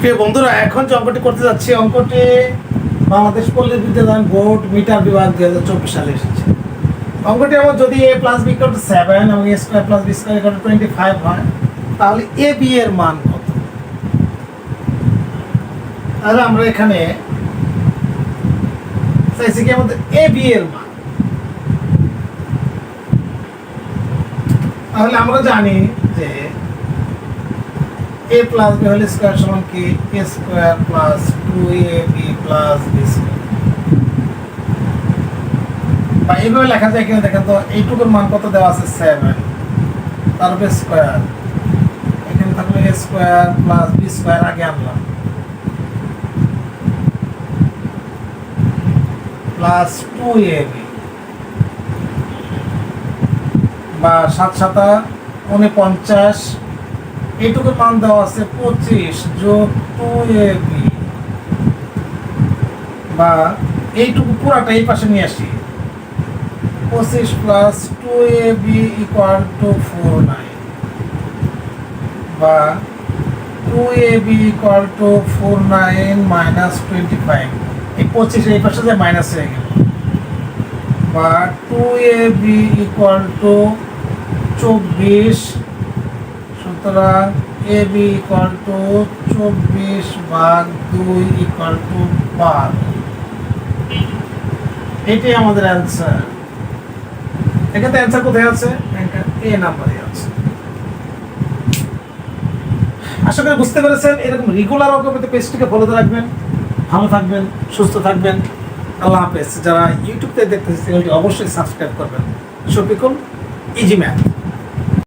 প্রিয় বন্ধুরা, এখন যে অঙ্কটি করতে যাচ্ছি। অঙ্কটি বাংলাদেশ পল্লী বিদ্যালয় বোর্ড মিটার বিভাগ দুই হাজার চব্বিশ সালে এসেছে। অঙ্কটি আমার যদি A plus B equal seven এবং A square plus B square equal twenty five হয়, তাহলে এ বি এর মান কত? তাহলে আমরা এখানে চাইছি কি আমাদের এ বি এর মান। তাহলে আমরা জানি যে A plus B whole square সমান কি? A square plus two A B plus B বা এইভাবে লেখা যায় কিনা দেখেন তো, এইটুকুর মান কত দেওয়া আছে? সেভেন তার উপরে স্কোয়ার এখানে থাকলে A square plus B square আগে আনলাম। প্লাস টু এ বি বা সাত সাতা, উনপঞ্চাশ এইটুকুর মান দেওয়া আছে পঁচিশ যোগ টু এ বি। বা এইটুকু পুরাটা এই পাশে নিয়ে আসি। পঁচিশ plus two A B equal to four nine বা two A B equal to four nine minus twenty five এই পঁচিশ এই পাশে যে মাইনাস হয়ে গেল। বা two A B equal to চব্বিশ সুতরাং এ বি ইকুয়াল টু চব্বিশ ভাগ দুই ইকুয়াল টু বারো। এটাই আমাদের অ্যান্সার এখানে অ্যান্সার কোথায় আছে? এ নাম্বারে আছে। আশা করি বুঝতে পেরেছেন, এরকম রেগুলার পেতে পেজটিকে ফলো রাখবেন, ভালো থাকবেন, সুস্থ থাকবেন। আল্লাহ হাফেজ। যারা ইউটিউব থেকে দেখতেছে চ্যানেলটি অবশ্যই সাবস্ক্রাইব করবেন। Shafiqul easy math